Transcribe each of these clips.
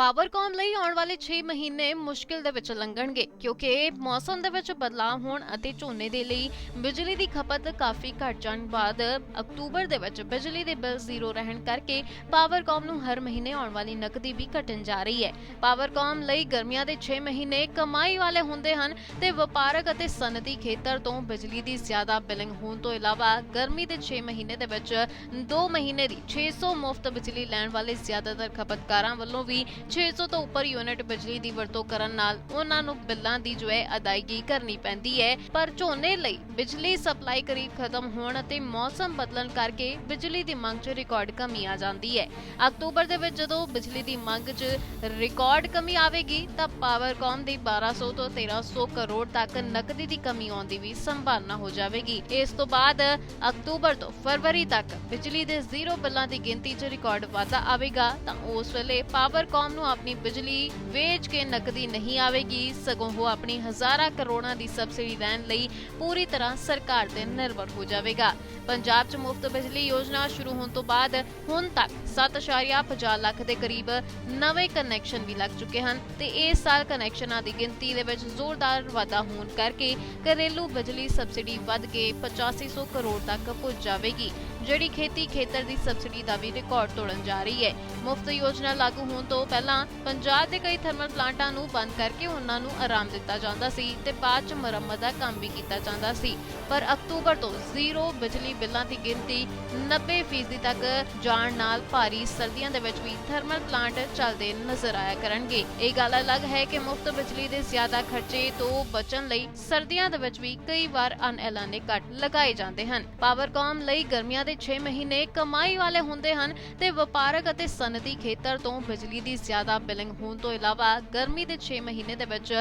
Powercom ਲਈ ਆਉਣ ਵਾਲੇ 6 ਮਹੀਨੇ ਮੁਸ਼ਕਿਲ ਦੇ ਵਿੱਚ ਲੰਘਣਗੇ, ਕਿਉਂਕਿ ਮੌਸਮ ਦੇ ਵਿੱਚ ਬਦਲਾਅ ਹੋਣ ਅਤੇ ਝੋਨੇ ਦੇ ਲਈ ਬਿਜਲੀ ਦੀ ਖਪਤ ਕਾਫੀ ਘਟ ਜਾਣ ਬਾਅਦ ਅਕਤੂਬਰ ਦੇ ਵਿੱਚ ਬਿਜਲੀ ਦੇ ਬਿੱਲ ਜ਼ੀਰੋ ਰਹਿਣ ਕਰਕੇ ਪਾਵਰਕਾਮ ਨੂੰ ਹਰ ਮਹੀਨੇ ਆਉਣ ਵਾਲੀ ਨਕਦੀ ਵੀ ਘਟਣ ਜਾ ਰਹੀ ਹੈ। ਪਾਵਰਕਾਮ ਲਈ ਗਰਮੀਆਂ ਦੇ 6 ਮਹੀਨੇ ਕਮਾਈ ਵਾਲੇ ਹੁੰਦੇ ਹਨ ਤੇ ਵਪਾਰਕ ਅਤੇ ਸਨਅਤੀ ਖੇਤਰ ਤੋਂ ਬਿਜਲੀ ਦੀ ਜ਼ਿਆਦਾ ਬਿਲਿੰਗ ਹੋਣ ਤੋਂ ਇਲਾਵਾ ਗਰਮੀ ਦੇ 6 ਮਹੀਨੇ ਦੇ ਵਿੱਚ 2 ਮਹੀਨੇ ਦੀ 600 ਮੁਫਤ ਬਿਜਲੀ ਲੈਣ ਵਾਲੇ ਜ਼ਿਆਦਾਤਰ ਖਪਤਕਾਰਾਂ ਵੱਲੋਂ ਵੀ 600 ਤੋਂ ਉੱਪਰ ਯੂਨਿਟ ਬਿਜਲੀ ਦੀ ਵਰਤੋਂ ਕਰਨ ਨਾਲ ਉਹਨਾਂ ਨੂੰ ਬਿੱਲਾਂ ਦੀ ਜੋ ਹੈ ਅਦਾਇਗੀ ਕਰਨੀ ਪੈਂਦੀ ਹੈ। ਪਰ ਝੋਨੇ ਲਈ ਬਿਜਲੀ ਸਪਲਾਈ ਕਰੀਬ ਖਤਮ ਹੋਣ ਅਤੇ ਮੌਸਮ ਬਦਲਣ ਕਰਕੇ ਬਿਜਲੀ ਦੀ ਮੰਗ 'ਚ ਰਿਕਾਰਡ ਕਮੀ ਆ ਜਾਂਦੀ ਹੈ। ਅਕਤੂਬਰ ਦੇ ਵਿੱਚ ਜਦੋਂ ਬਿਜਲੀ ਦੀ ਮੰਗ 'ਚ ਰਿਕਾਰਡ ਕਮੀ ਆਵੇਗੀ, ਤਾਂ ਪਾਵਰਕਾਮ ਦੀ 1200 ਤੋਂ 1300 ਕਰੋੜ ਤੱਕ ਨਕਦੀ ਦੀ ਕਮੀ ਆਉਣ ਦੀ ਵੀ ਸੰਭਾਵਨਾ ਹੋ ਜਾਵੇਗੀ। ਇਸ ਤੋਂ ਬਾਅਦ ਅਕਤੂਬਰ ਤੋਂ ਫਰਵਰੀ ਤੱਕ ਬਿਜਲੀ ਦੇ ਜ਼ੀਰੋ ਬਿੱਲਾਂ ਦੀ ਗਿਣਤੀ 'ਚ ਰਿਕਾਰਡ ਵਾਧਾ ਆਵੇਗਾ, ਤਾਂ ਉਸ ਵੇਲੇ ਪਾਵਰਕਾਮ ਨੂੰ ਆਪਣੀ ਬਿਜਲੀ ਵੇਚ ਕੇ ਨਕਦੀ ਨਹੀਂ ਆਵੇਗੀ, ਸਗੋਂ ਉਹ ਆਪਣੀ ਹਜ਼ਾਰਾਂ ਕਰੋੜਾਂ ਦੀ ਸਬਸਿਡੀ ਲੈਣ ਲਈ ਪੂਰੀ ਤਰ੍ਹਾਂ ਸਰਕਾਰ ਤੇ ਨਿਰਭਰ ਹੋ ਜਾਵੇਗਾ। ਪੰਜਾਬ 'ਚ ਮੁਫਤ ਬਿਜਲੀ ਯੋਜਨਾ ਸ਼ੁਰੂ ਹੋਣ ਤੋਂ ਬਾਅਦ ਹੁਣ ਤੱਕ 7.50 ਲੱਖ ਦੇ ਕਰੀਬ ਨਵੇਂ ਕਨੈਕਸ਼ਨ ਵੀ ਲੱਗ ਚੁੱਕੇ ਹਨ ਤੇ ਇਸ ਸਾਲ ਕਨੈਕਸ਼ਨਾਂ ਦੀ ਗਿਣਤੀ ਦੇ ਵਿੱਚ ਜ਼ੋਰਦਾਰ ਵਾਧਾ ਹੋਣ ਕਰਕੇ ਘਰੇਲੂ ਬਿਜਲੀ ਸਬਸਿਡੀ ਵੱਧ ਕੇ 8500 ਕਰੋੜ ਤੱਕ ਪਹੁੰਚ ਜਾਵੇਗੀ। ਜਿਹੜੀ ਖੇਤੀ ਖੇਤਰ ਦੀ ਸਬਸਿਡੀ ਦਾ ਵੀ ਰਿਕਾਰਡ ਤੋੜਨ ਜਾ ਰਹੀ ਹੈ। ਮੁਫਤ ਯੋਜਨਾ ਲਾਗੂ ਹੋਣ ਤੋਂ ਪਹਿਲਾਂ ਪੰਜਾਬ ਦੇ ਕਈ ਥਰਮਲ ਪਲਾਂਟਾਂ ਨੂੰ ਬੰਦ ਕਰਕੇ ਉਹਨਾਂ ਨੂੰ ਆਰਾਮ ਦਿੱਤਾ ਜਾਂਦਾ ਸੀ ਤੇ ਬਾਅਦ ਚ ਮੁਰੰਮਤ ਦਾ ਕੰਮ ਵੀ ਕੀਤਾ ਜਾਂਦਾ ਸੀ। ਪਰ ਅਕਤੂਬਰ ਤੋਂ ਜ਼ੀਰੋ ਬਿਜਲੀ ਬਿੱਲਾਂ ਦੀ ਗਿਣਤੀ 90% ਤੱਕ ਜਾਣ ਨਾਲ ਭਾਰੀ ਸਰਦੀਆਂ ਦੇ ਵਿੱਚ ਵੀ ਥਰਮਲ ਪਲਾਂਟ ਚੱਲਦੇ ਨਜ਼ਰ ਆਇਆ ਕਰਨਗੇ। ਇਹ ਗੱਲ ਅਲੱਗ ਹੈ ਕਿ ਮੁਫਤ ਬਿਜਲੀ ਦੇ ਜ਼ਿਆਦਾ ਖਰਚੇ ਤੋਂ ਬਚਣ ਲਈ ਸਰਦੀਆਂ ਦੇ ਵਿੱਚ ਵੀ ਕਈ ਵਾਰ ਅਨਐਲਾਨੇ ਕੱਟ ਲਗਾਏ ਜਾਂਦੇ ਹਨ। ਪਾਵਰਕਾਮ ਲਈ ਗਰਮੀਆਂ ਦੇ 6 ਮਹੀਨੇ ਕਮਾਈ ਵਾਲੇ ਹੁੰਦੇ ਹਨ ਤੇ ਵਪਾਰਕ ਅਤੇ ਸਨਅਤੀ ਖੇਤਰ ਤੋਂ ਬਿਜਲੀ ਦੀ ਜ਼ਿਆਦਾ ਬਿਲਿੰਗ ਹੋਣ ਤੋਂ ਇਲਾਵਾ ਗਰਮੀ ਦੇ 6 ਮਹੀਨੇ ਦੇ ਵਿੱਚ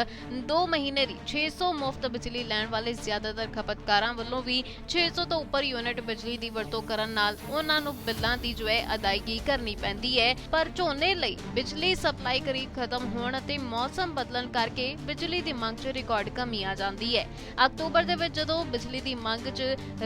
2 ਮਹੀਨੇ ਦੀ 600 ਮੁਫਤ ਬਿਜਲੀ ਲੈਣ ਵਾਲੇ ਜ਼ਿਆਦਾਤਰ ਖਪਤਕਾਰਾਂ ਵੱਲੋਂ ਵੀ 600 ਤੋਂ ਉੱਪਰ ਯੂਨਿਟ ਬਿਜਲੀ ਦੀ ਵਰਤੋਂ ਕਰਨ ਨਾਲ ਉਹਨਾਂ ਨੂੰ ਬਿੱਲਾਂ ਦੀ ਜੋ ਹੈ ਅਦਾਇਗੀ ਕਰਨੀ ਪੈਂਦੀ ਹੈ। ਪਰ ਝੋਨੇ ਲਈ ਬਿਜਲੀ ਸਪਲਾਈ ਕਰੀਬ ਖਤਮ ਹੋਣ ਅਤੇ ਮੌਸਮ ਬਦਲਣ ਕਰਕੇ ਬਿਜਲੀ ਦੀ ਮੰਗ 'ਚ ਰਿਕਾਰਡ ਕਮੀ ਆ ਜਾਂਦੀ ਹੈ। ਅਕਤੂਬਰ ਦੇ ਵਿੱਚ ਜਦੋਂ ਬਿਜਲੀ ਦੀ ਮੰਗ 'ਚ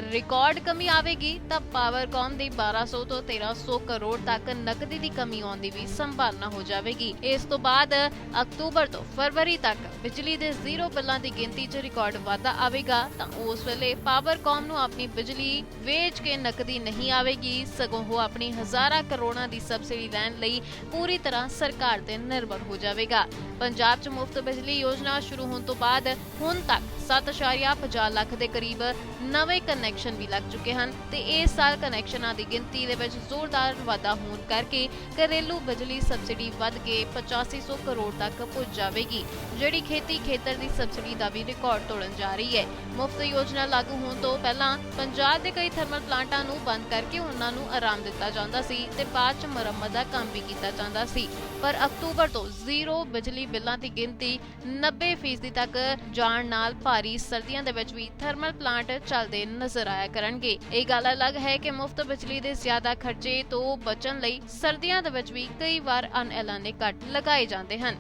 ਰਿਕਾਰਡ ਕਮੀ ਆਵੇਗੀ ਤਾਂ ਪਾਵਰਕਾਮ ਦੀ 1200 ਤੋਂ 1300 ਕਰੋੜ ਤੱਕ ਨਕਦੀ ਦੀ ਕਮੀ ਆਉਣ ਦੀ ਵੀ ਸੰਭਾਵਨਾ ਹੋ ਜਾਵੇਗੀ। ਇਸ ਤੋਂ ਬਾਅਦ ਅਕਤੂਬਰ ਤੋਂ ਫਰਵਰੀ ਤੱਕ ਬਿਜਲੀ ਦੇ ਜ਼ੀਰੋ ਬਿੱਲਾਂ ਦੀ ਗਿਣਤੀ 'ਚ ਰਿਕਾਰਡ ਵਾਧਾ ਆਵੇਗਾ, ਤਾਂ ਉਸ ਵੇਲੇ ਪਾਵਰਕਾਮ ਨੂੰ ਆਪਣੀ ਬਿਜਲੀ ਵੇਚ ਕੇ ਨਕਦੀ ਨਹੀਂ ਆਵੇਗੀ। ਸਗੋਂ ਉਹ ਆਪਣੀ ਹਜ਼ਾਰਾਂ ਕਰੋੜਾਂ ਦੀ ਸਬਸਿਡੀ ਲੈਣ ਲਈ ਪੂਰੀ ਤਰ੍ਹਾਂ ਸਰਕਾਰ ਤੇ ਨਿਰਭਰ ਹੋ ਜਾਵੇਗਾ। ਪੰਜਾਬ 'ਚ ਮੁਫਤ ਬਿਜਲੀ ਯੋਜਨਾ ਸ਼ੁਰੂ ਹੋਣ ਤੋਂ ਬਾਅਦ ਹੁਣ ਤੱਕ 7.50 ਲੱਖ ਦੇ ਕਰੀਬ ਨਵੇਂ ਕਨੈਕਸ਼ਨ ਵੀ ਲੱਗ ਚੁੱਕੇ ਹਨ ਤੇ ਇਸ ਸਾਲ ਕਨੈਕਸ਼ਨਾਂ ਦੀ ਗਿਣਤੀ ਦੇ ਵਿੱਚ ਜ਼ੋਰਦਾਰ ਵਾਧਾ ਹੋਣ ਕਰਕੇ ਘਰੇਲੂ ਬਿਜਲੀ ਸਬਸਿਡੀ ਵੱਧ ਕੇ 8500 ਕਰੋੜ ਤੱਕ ਪਹੁੰਚ ਜਾਵੇਗੀ, ਜਿਹੜੀ ਖੇਤੀ ਖੇਤਰ ਦੀ ਸਬਸਿਡੀ ਦਾ ਵੀ ਰਿਕਾਰਡ ਤੋੜਨ ਜਾ ਰਹੀ ਹੈ। ਮੁਫਤ ਯੋਜਨਾ ਲਾਗੂ ਹੋਣ ਤੋਂ ਪਹਿਲਾਂ ਪੰਜਾਬ ਦੇ ਕਈ ਥਰਮਲ ਪਲਾਂਟਾਂ ਨੂੰ ਬੰਦ ਕਰਕੇ ਉਹਨਾਂ ਨੂੰ ਆਰਾਮ ਦਿੱਤਾ ਜਾਂਦਾ ਸੀ ਤੇ ਬਾਅਦ ਚ ਮੁਰੰਮਤ ਦਾ ਕੰਮ ਵੀ ਕੀਤਾ ਜਾਂਦਾ ਸੀ। ਪਰ ਅਕਤੂਬਰ ਤੋਂ ਜ਼ੀਰੋ ਬਿਜਲੀ ਬਿੱਲਾਂ ਦੀ ਗਿਣਤੀ 90% ਤੱਕ ਜਾਣ ਨਾਲ ਭਾਰੀ ਸਰਦੀਆਂ ਦੇ ਵਿੱਚ ਵੀ ਥਰਮਲ ਪਲਾਂਟ ਚੱਲਦੇ ਨਜ਼ਰ ਆਇਆ ਕਰਨਗੇ। ਇਹ ਗੱਲ ਅਲੱਗ ਹੈ ਕਿ ਮੁਫਤ ਬਿਜਲੀ ਦੇ ਜ਼ਿਆਦਾ ਖਰਚੇ ਤੋਂ ਬਚਣ ਲਈ ਸਰਦੀਆਂ ਦੇ ਵਿੱਚ ਵੀ ਕਈ ਵਾਰ ਅਣਐਲਾਨੇ ਕੱਟ ਲਗਾਏ ਜਾਂਦੇ ਹਨ।